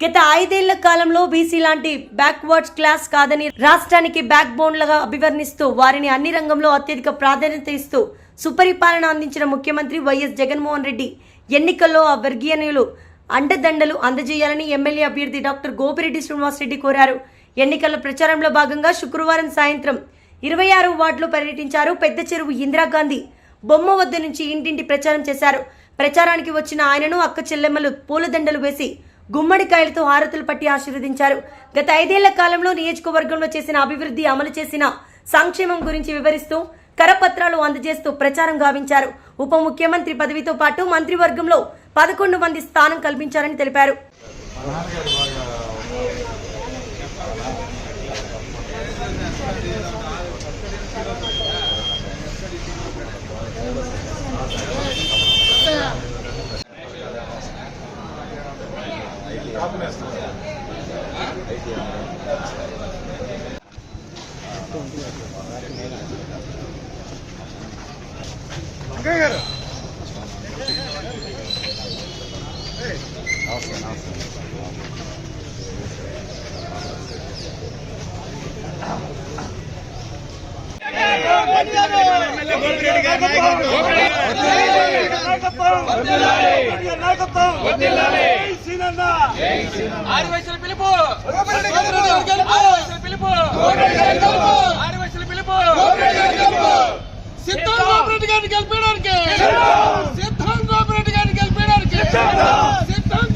గత ఐదేళ్ళ కాలంలో బీసీ లాంటి బ్యాక్వర్డ్ క్లాస్ కాదని రాష్ట్రానికి బ్యాక్ బోన్లుగా అభివర్ణిస్తూ వారిని అన్ని రంగంలో అత్యధిక ప్రాధాన్యత ఇస్తూ సుపరిపాలన అందించిన ముఖ్యమంత్రి వైఎస్ జగన్మోహన్ రెడ్డి ఎన్నికల్లో ఆ వర్గీయనులు అండదండలు అందజేయాలని ఎమ్మెల్యే అభ్యర్థి డాక్టర్ గోపిరెడ్డి శ్రీనివాసరెడ్డి కోరారు. ఎన్నికల ప్రచారంలో భాగంగా శుక్రవారం సాయంత్రం ఇరవై ఆరు వార్డులు పర్యటించారు పెద్ద చెరువు ఇందిరాగాంధీ బొమ్మ వద్ద నుంచి ఇంటింటి ప్రచారం చేశారు. ప్రచారానికి వచ్చిన ఆయనను అక్క చెల్లెమ్మలు పూలదండలు వేసి గుమ్మడికాయలతో హారతులు పట్టి ఆశీర్వదించారు. గత ఐదేళ్ళ కాలంలో నియోజకవర్గంలో చేసిన అభివృద్ధి అమలు చేసిన సంక్షేమం గురించి వివరిస్తూ కరపత్రాలు అందజేస్తూ ప్రచారం గావించారు. ఉప ముఖ్యమంత్రి పదవితో పాటు మంత్రివర్గంలో పదకొండు మంది స్థానం కల్పించారని తెలిపారు. గారు. నాయకత్వం. నాయకత్వం. సీనన్నా ఆరు ఆదివాసుల పిలుపు.